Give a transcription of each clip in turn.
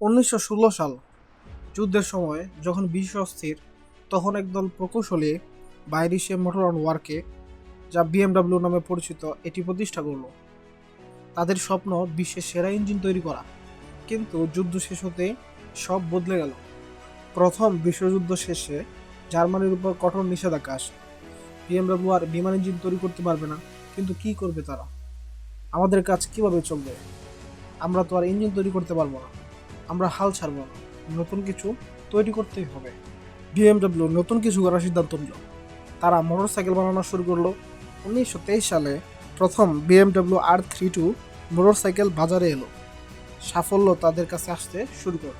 উনিশশো ষোলো সাল যুদ্ধের সময় যখন বিশ্ব অস্থির, তখন একদল প্রকৌশলী বাইরিশে মোটর অন ওয়ার্কে, যা বিএমডাব্লিউ নামে পরিচিত, এটি প্রতিষ্ঠা করল। তাদের স্বপ্ন বিশ্বের সেরা ইঞ্জিন তৈরি করা। কিন্তু যুদ্ধ শেষ হতে সব বদলে গেল। প্রথম বিশ্বযুদ্ধ শেষে জার্মানির উপর কঠোর নিষেধাজ্ঞা আসে বিএমডাব্লিউ আর বিমান ইঞ্জিন তৈরি করতে পারবে না। কিন্তু কি করবে তারা? আমাদের কাজ কীভাবে চলবে? আমরা তো আর ইঞ্জিন তৈরি করতে পারব না। আমরা হাল ছাড়বো না। নতুন কিছু তৈরি করতেই হবে। বিএমডব্লিউ নতুন কিছু করার সিদ্ধান্ত নিল। তারা মোটরসাইকেল বানানো শুরু করল। উনিশশো তেইশ সালে প্রথম BMW R three two motorcycle বাজারে এলো। সাফল্য তাদের কাছে আসতে শুরু করে।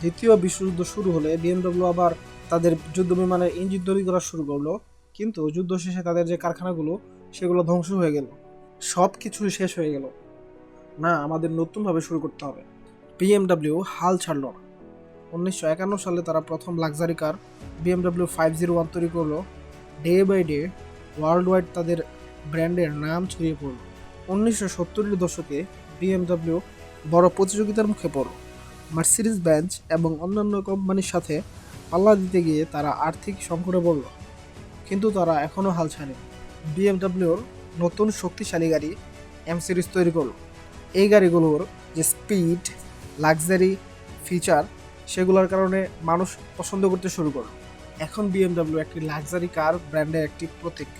দ্বিতীয় বিশ্বযুদ্ধ শুরু হলে বিএমডব্লিউ আবার তাদের যুদ্ধ বিমানের ইঞ্জিন তৈরি করা শুরু করল। কিন্তু যুদ্ধ শেষে তাদের যে কারখানাগুলো, সেগুলো ধ্বংস হয়ে গেল। সব কিছুই শেষ হয়ে গেল। না, আমাদের নতুনভাবে শুরু করতে হবে। বিএমডব্লিউ হাল ছাড়ল না। উনিশশো একান্ন সালে তারা প্রথম luxury car BMW five zero one তৈরি করল। Day by day worldwide তাদের ব্র্যান্ডের নাম ছড়িয়ে পড়ল। উনিশশো সত্তরের দশকে বিএমডব্লিউ বড় প্রতিযোগিতার মুখে পড়ল। মার্সিডিজ বেঞ্চ এবং অন্যান্য কোম্পানির সাথে পাল্লা দিতে গিয়ে তারা আর্থিক সংকটে পড়ল। কিন্তু তারা এখনও হাল ছাড়েনি। বিএমডব্লিউর নতুন শক্তিশালী গাড়ি এম সিরিজ তৈরি করল। এই গাড়িগুলোর যে স্পিড লাক্সারি ফিচার সেগুলোর কারণে মানুষ পছন্দ করতে শুরু করল। এখন বিএমডাব্লিউ একটি লাক্সারি কার ব্র্যান্ডের একটি প্রতীক।